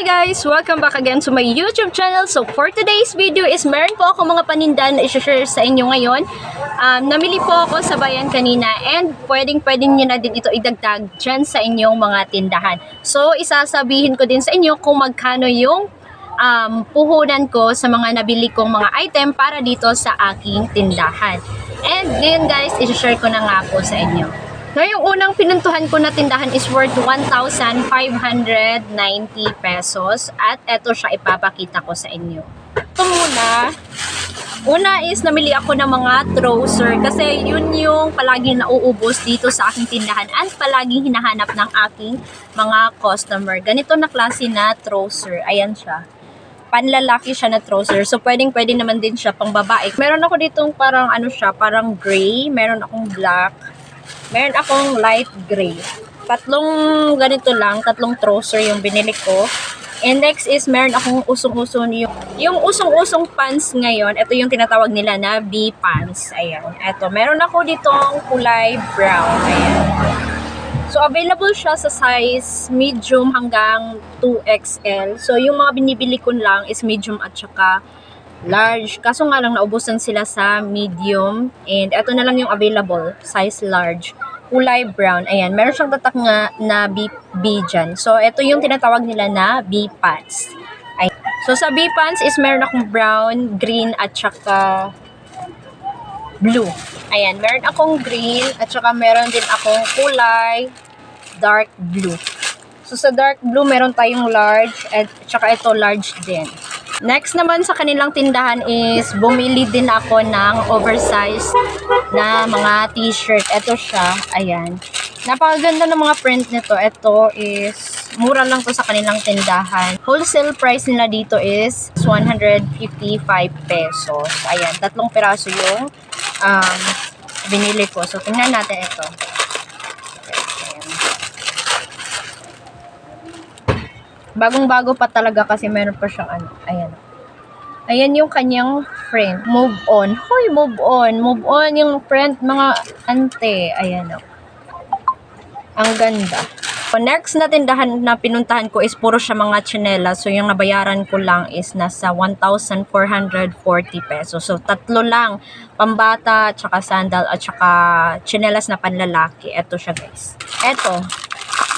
Hi guys! Welcome back again to my YouTube channel. So for today's video is meron po ako mga paninda na i-share sa inyo ngayon. Um, namili po ako sa bayan kanina and pwedeng pwedeng nyo na din ito idagdag dyan sa inyong mga tindahan. So isasabihin ko din sa inyo kung magkano yung um, puhunan ko sa mga nabili kong mga item para dito sa aking tindahan. And ngayon guys, i-share ko na nga po sa inyo. So, unang pinuntuhan ko na tindahan is worth 1,590 pesos. At eto siya ipapakita ko sa inyo. Ito muna. Una is namili ako ng mga trouser kasi yun yung palaging nauubos dito sa aking tindahan at palaging hinahanap ng aking mga customer. Ganito na klase na trouser. Ayan siya panlalaki siya na trouser. So, pwedeng pwede naman din siya pang babae. Meron ako ditong parang ano siya, parang gray. Meron akong black. Meron akong light gray. Tatlong ganito lang, tatlong trouser yung binili ko. And is meron akong usong-usong yung, yung usong-usong pants ngayon. Ito yung tinatawag nila na B pants. Ayan. Ito. Meron ako ditong kulay brown. Ayan. So, available siya sa size medium hanggang 2XL. So, yung mga binibili ko lang is medium at saka large. Kaso nga lang, naubusan sila sa medium. And ito na lang yung available, size large. Kulay brown. Ayan, meron siyang tatak nga na B, B dyan. So, ito yung tinatawag nila na B pants. Ayan. So, sa B pants is meron akong brown, green, at saka blue. Ayan, meron akong green at saka meron din akong kulay dark blue. So sa dark blue meron tayong large at saka ito large din. Next naman sa kanilang tindahan is bumili din ako ng oversized na mga t-shirt. Ito siya, ayan. Napakaganda ng mga print nito. Ito is mura lang to sa kanilang tindahan. Wholesale price nila dito is 155 pesos. Ayan, tatlong piraso yung um, binili ko. So, tingnan natin ito. Bagong-bago pa talaga kasi meron pa siyang ano. Ayan. Ayan yung kanyang print. Move on. Hoy, move on. Move on yung print mga ante. Ayan o. Ang ganda. So, next na tindahan na pinuntahan ko is puro siya mga tsinelas. So, yung nabayaran ko lang is nasa 1,440 pesos. So, tatlo lang. Pambata, tsaka sandal, at tsaka tsinelas na panlalaki. Ito siya, guys. Ito.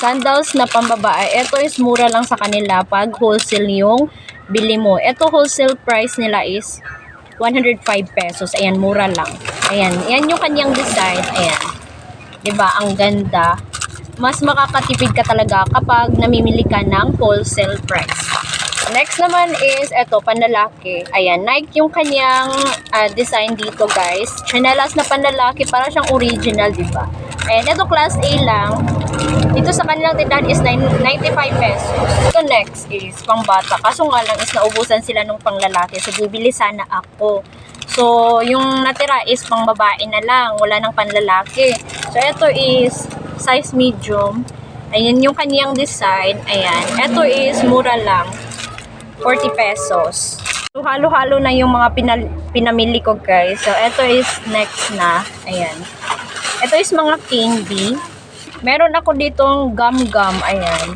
Sandals na pambabae. Ito is mura lang sa kanila pag wholesale yung bili mo. Ito wholesale price nila is 105 pesos. Ayan, mura lang. Ayan, yan yung kanyang design. Ayan. ba Ang ganda mas makakatipid ka talaga kapag namimili ka ng wholesale price. Next naman is, eto, panlalaki. Ayan, Nike yung kanyang ah, design dito, guys. Chanelas na panlalaki, para siyang original, di ba? Ayan, eto class A lang. Dito sa kanilang tindahan is 9 95 pesos. Ito next is pangbata. Kaso nga lang is naubusan sila nung panglalaki. So, bibili sana ako. So, yung natira is pang babae na lang. Wala nang panlalaki. So, ito is size medium. Ayan yung kanyang design. Ayan. Ito is mura lang. 40 pesos. So, halo-halo na yung mga pinal- pinamili ko, guys. So, ito is next na. Ayan. Ito is mga candy. Meron ako ditong gum-gum. Ayan.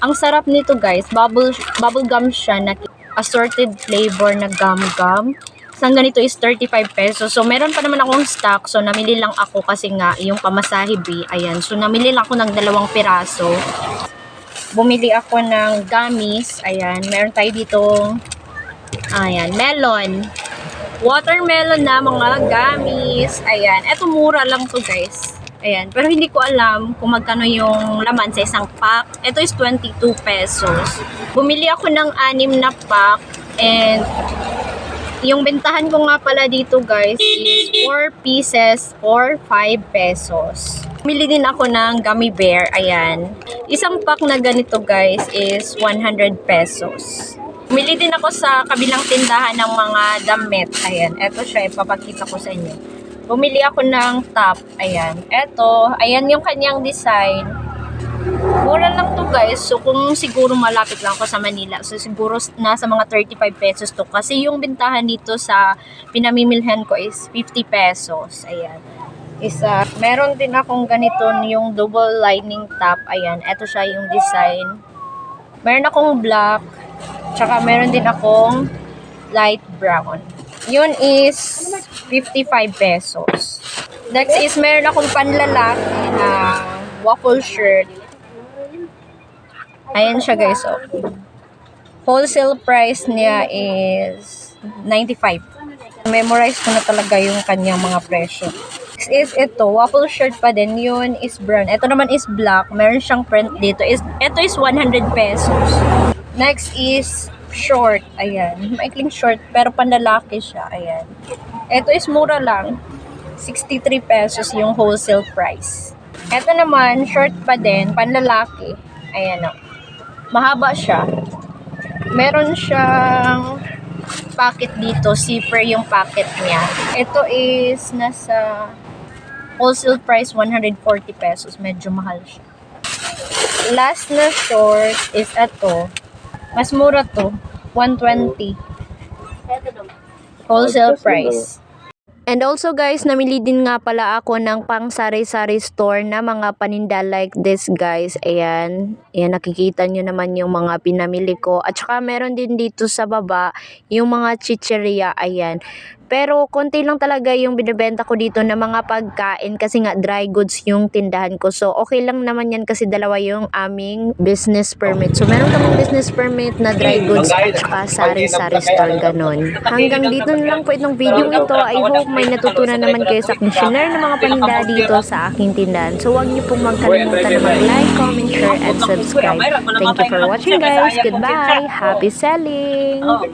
Ang sarap nito, guys. Bubble, bubble gum siya na assorted flavor na gum-gum. Isang ganito is 35 pesos. So, meron pa naman akong stock. So, namili lang ako kasi nga yung pamasahe B. Ayan. So, namili lang ako ng dalawang piraso. Bumili ako ng gummies. Ayan. Meron tayo dito. Ayan. Melon. Watermelon na mga gummies. Ayan. Eto mura lang to guys. Ayan. Pero hindi ko alam kung magkano yung laman sa isang pack. Ito is 22 pesos. Bumili ako ng anim na pack. And yung bentahan ko nga pala dito guys is 4 pieces for 5 pesos. Bumili din ako ng gummy bear. Ayan. Isang pack na ganito guys is 100 pesos. Bumili din ako sa kabilang tindahan ng mga damit. Ayan. Ito siya. Ipapakita ko sa inyo. Bumili ako ng top. Ayan. Ito. Ayan yung kanyang design. Mura lang to guys. So kung siguro malapit lang ako sa Manila, so siguro nasa mga 35 pesos to. Kasi yung bintahan dito sa pinamimilhan ko is 50 pesos. Ayan. Isa. Meron din akong ganito yung double lining top. Ayan. Ito siya yung design. Meron akong black, tsaka meron din akong light brown. Yun is 55 pesos. Next is meron akong panlalaki na waffle shirt. Ayan siya guys, oh. Wholesale price niya is 95. Memorize ko na talaga yung kanyang mga presyo. Next is ito, waffle shirt pa din. Yun is brown. Ito naman is black. Meron siyang print dito. Is, ito is 100 pesos. Next is short. Ayan. Maikling short pero panlalaki siya. Ayan. Ito is mura lang. 63 pesos yung wholesale price. Ito naman, short pa din, panlalaki. Ayan o. Mahaba siya. Meron siyang pocket dito. Zipper yung pocket niya. Ito is nasa wholesale price 140 pesos. Medyo mahal siya. Last na short is ito. Mas mura to. 120. Wholesale price. And also guys, namili din nga pala ako ng pang sari-sari store na mga paninda like this guys. Ayan. Ayan, nakikita nyo naman yung mga pinamili ko. At saka meron din dito sa baba yung mga chicheria. Ayan. Pero konti lang talaga yung binibenta ko dito na mga pagkain kasi nga dry goods yung tindahan ko. So okay lang naman yan kasi dalawa yung aming business permit. So meron kaming business permit na dry goods at saka sari-sari store ganon. Hanggang dito na lang po itong video ito. I hope may natutunan naman kayo sa aking share ng mga paninda dito sa aking tindahan. So huwag niyo pong magkalimutan na mag-like, comment, share, and subscribe. Thank you for watching guys. Goodbye. Happy selling!